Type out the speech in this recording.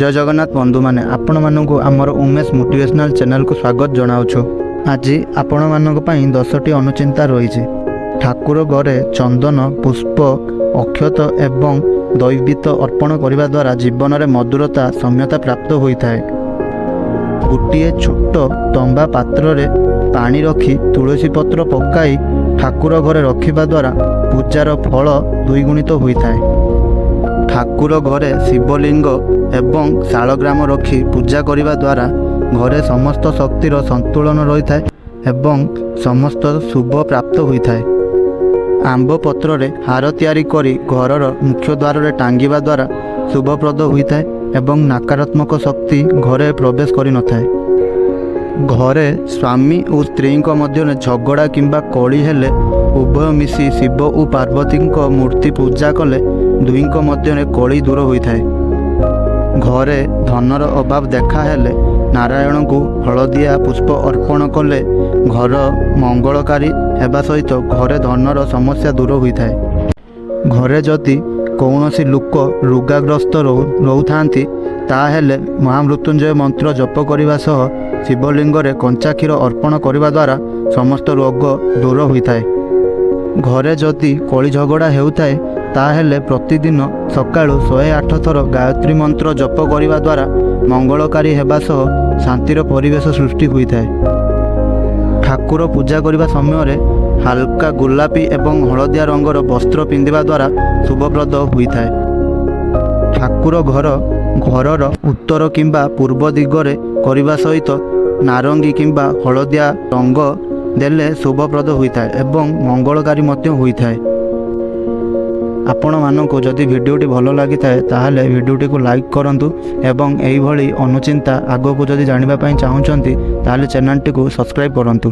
ଜୟ ଜଗନ୍ନାଥ ବନ୍ଧୁମାନେ ଆପଣମାନଙ୍କୁ ଆମର ଉମେଶ ମୋଟିଭେସନାଲ୍ ଚ୍ୟାନେଲକୁ ସ୍ୱାଗତ ଜଣାଉଛୁ। ଆଜି ଆପଣମାନଙ୍କ ପାଇଁ ଦଶଟି ଅନୁଚିନ୍ତା ରହିଛି। ଠାକୁର ଘରେ ଚନ୍ଦନ ପୁଷ୍ପ ଅକ୍ଷତ ଏବଂ ଦୈବିତ ଅର୍ପଣ କରିବା ଦ୍ୱାରା ଜୀବନରେ ମଧୁରତା ସୌମ୍ୟତା ପ୍ରାପ୍ତ ହୋଇଥାଏ। ଗୋଟିଏ ଛୋଟ ତମ୍ବା ପାତ୍ରରେ ପାଣି ରଖି ତୁଳସୀ ପତ୍ର ପକାଇ ଠାକୁର ଘରେ ରଖିବା ଦ୍ୱାରା ପୂଜାର ଫଳ ଦ୍ୱିଗୁଣିତ ହୋଇଥାଏ। ଠାକୁର ଘରେ ଶିବଲିଙ୍ଗ ଏବଂ ଶାଳଗ୍ରାମ ରଖି ପୂଜା କରିବା ଦ୍ୱାରା ଘରେ ସମସ୍ତ ଶକ୍ତିର ସନ୍ତୁଳନ ରହିଥାଏ ଏବଂ ସମସ୍ତ ଶୁଭ ପ୍ରାପ୍ତ ହୋଇଥାଏ। ଆମ୍ବ ପତ୍ରରେ ହାର ତିଆରି କରି ଘରର ମୁଖ୍ୟ ଦ୍ୱାରରେ ଟାଙ୍ଗିବା ଦ୍ୱାରା ଶୁଭପ୍ରଦ ହୋଇଥାଏ ଏବଂ ନକାରାତ୍ମକ ଶକ୍ତି ଘରେ ପ୍ରବେଶ କରିନଥାଏ। ଘରେ ସ୍ୱାମୀ ଓ ସ୍ତ୍ରୀଙ୍କ ମଧ୍ୟରେ ଝଗଡ଼ା କିମ୍ବା କଳି ହେଲେ ଉଭୟ ମିଶି ଶିବ ଓ ପାର୍ବତୀଙ୍କ ମୂର୍ତ୍ତି ପୂଜା କଲେ ଦୁହିଁଙ୍କ ମଧ୍ୟରେ କଳି ଦୂର ହୋଇଥାଏ। ଘରେ ଧନର ଅଭାବ ଦେଖାହେଲେ ନାରାୟଣଙ୍କୁ ହଳଦିଆ ପୁଷ୍ପ ଅର୍ପଣ କଲେ ଘର ମଙ୍ଗଳକାରୀ ହେବା ସହିତ ଘରେ ଧନର ସମସ୍ୟା ଦୂର ହୋଇଥାଏ। ଘରେ ଯଦି କୌଣସି ଲୋକ ରୋଗାଗ୍ରସ୍ତ ରହୁ ରହୁଥାନ୍ତି ତାହେଲେ ମହାମୃତ୍ୟୁଞ୍ଜୟ ମନ୍ତ୍ର ଜପ କରିବା ସହ ଶିବଲିଙ୍ଗରେ କଞ୍ଚା କ୍ଷୀର ଅର୍ପଣ କରିବା ଦ୍ୱାରା ସମସ୍ତ ରୋଗ ଦୂର ହୋଇଥାଏ। ଘରେ ଯଦି କଳି ଝଗଡ଼ା ହେଉଥାଏ ତାହେଲେ ପ୍ରତିଦିନ ସକାଳୁ ଶହେ ଆଠ ଥର ଗାୟତ୍ରୀ ମନ୍ତ୍ର ଜପ କରିବା ଦ୍ୱାରା ମଙ୍ଗଳକାରୀ ହେବା ସହ ଶାନ୍ତିର ପରିବେଶ ସୃଷ୍ଟି ହୋଇଥାଏ। ଠାକୁର ପୂଜା କରିବା ସମୟରେ ହାଲକା ଗୋଲାପୀ ଏବଂ ହଳଦିଆ ରଙ୍ଗର ବସ୍ତ୍ର ପିନ୍ଧିବା ଦ୍ୱାରା ଶୁଭପ୍ରଦ ହୋଇଥାଏ। ଠାକୁର ଘର ଘରର ଉତ୍ତର କିମ୍ବା ପୂର୍ବ ଦିଗରେ କରିବା ସହିତ ନାରଙ୍ଗୀ କିମ୍ବା ହଳଦିଆ ରଙ୍ଗ ଦେଲେ ଶୁଭପ୍ରଦ ହୋଇଥାଏ ଏବଂ ମଙ୍ଗଳକାରୀ ମଧ୍ୟ ହୋଇଥାଏ। ଆପଣମାନଙ୍କୁ ଯଦି ଭିଡ଼ିଓଟି ଭଲ ଲାଗିଥାଏ ତାହେଲେ ଭିଡ଼ିଓଟିକୁ ଲାଇକ୍ କରନ୍ତୁ ଏବଂ ଏହିଭଳି ଅନୁଚିନ୍ତା ଆଗକୁ ଯଦି ଜାଣିବା ପାଇଁ ଚାହୁଁଛନ୍ତି ତାହେଲେ ଚ୍ୟାନେଲଟିକୁ ସବସ୍କ୍ରାଇବ୍ କରନ୍ତୁ।